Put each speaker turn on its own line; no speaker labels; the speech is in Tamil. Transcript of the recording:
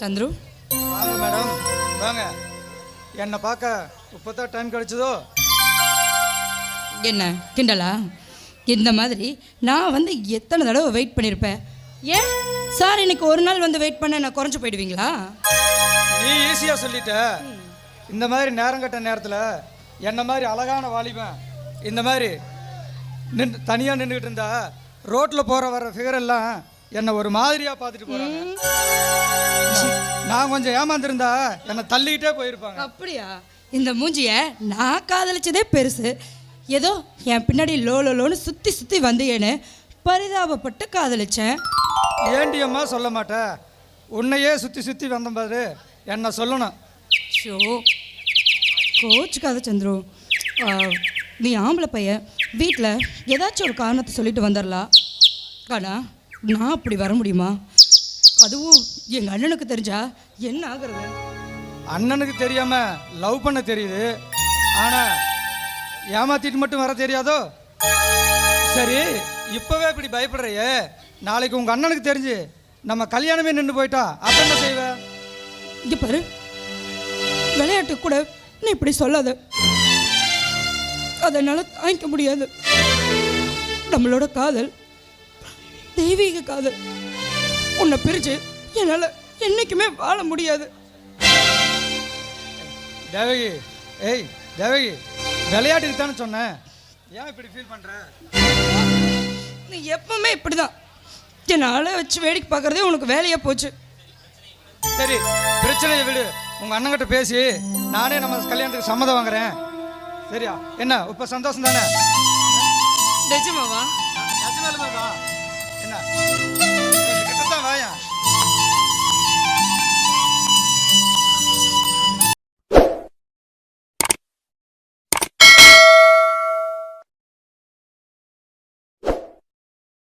சந்துரு?
வாங்க மேடம். வாங்க. என்னை பார்க்க இப்போ தான் டைம் கிடைச்சதோ?
என்ன கிண்டலா? இந்த மாதிரி நான் வந்து எத்தனை தடவை வெயிட் பண்ணியிருப்பேன் ஏன்? சார் இன்னைக்கு ஒரு நாள் வந்து வெயிட் பண்ண நான் குறைஞ்சு போயிடுவீங்களா?
நீ ஈஸியாக சொல்லிட்ட. இந்த மாதிரி நேரம் கட்ட நேரத்தில் என்ன மாதிரி அழகான வாலிபன் இந்த மாதிரி நின்று தனியாக நின்றுக்கிட்டு இருந்தா ரோட்டில் போகிற வர ஃபிகர் எல்லாம் என்னை ஒரு மாதிரியாக பார்த்துட்டு போகிறாங்க நான் கொஞ்சம் ஏமாந்துருந்தா என்னை தள்ளிக்கிட்டே போயிருப்பாங்க.
அப்படியா? இந்த மூஞ்சிய நான் காதலிச்சதே பெருசு. ஏதோ என் பின்னாடி லோ லோ லோன்னு சுற்றி சுற்றி வந்தேன்னு பரிதாபப்பட்டு காதலிச்சேன்.
ஏண்டி அம்மா சொல்ல மாட்டேன் உன்னையே சுற்றி சுற்றி வந்த பாரு என்னை சொல்லணும்.
ஷோ. கோச்சுக்காத சந்துரு. நீ ஆம்பளை பையன் வீட்டில் ஏதாச்சும் ஒரு காரணத்தை சொல்லிட்டு வந்துடலாம் ஆனால் நான் அப்படி வர முடியுமா? அதுவும் எங்கள் அண்ணனுக்கு தெரிஞ்சா என்ன ஆகுறது?
அண்ணனுக்கு தெரியாம லவ் பண்ண தெரியுது. ஆனா ஏமாத்திட்டு மட்டும் வர தெரியாதோ? சரி இப்பவே இப்படி பயப்படுறையே. நாளைக்கு உங்க அண்ணனுக்கு தெரிஞ்சு நம்ம கல்யாணமே நின்று போயிட்டா. அப்ப என்ன செய்வ?
இங்கே பாரு. விளையாட்டு கூட நீ இப்படி சொல்லாத. அதனால தாங்கிக்க முடியாது. நம்மளோட காதல் தெய்வீக காதல். உன்னை பிரிச்சு என்னால் என்னைக்குமே வாழ முடியாது.
தேவகி ஏய் தேவகி விளையாட்டுக்கு தானே சொன்னேன் ஏன் இப்படி ஃபீல் பண்ற?
நீ எப்பவுமே இப்படிதான். என்னால் வச்சு வேடிக்கை பார்க்கறதே உனக்கு வேலையாக போச்சு.
சரி பிரச்சனையை விடு. உங்க அண்ணன்கிட்ட பேசி நானே நம்ம கல்யாணத்துக்கு சம்மதம் வாங்குறேன். சரியா? என்ன இப்ப சந்தோஷம் தானே?
நிஜமாவா?
என்ன?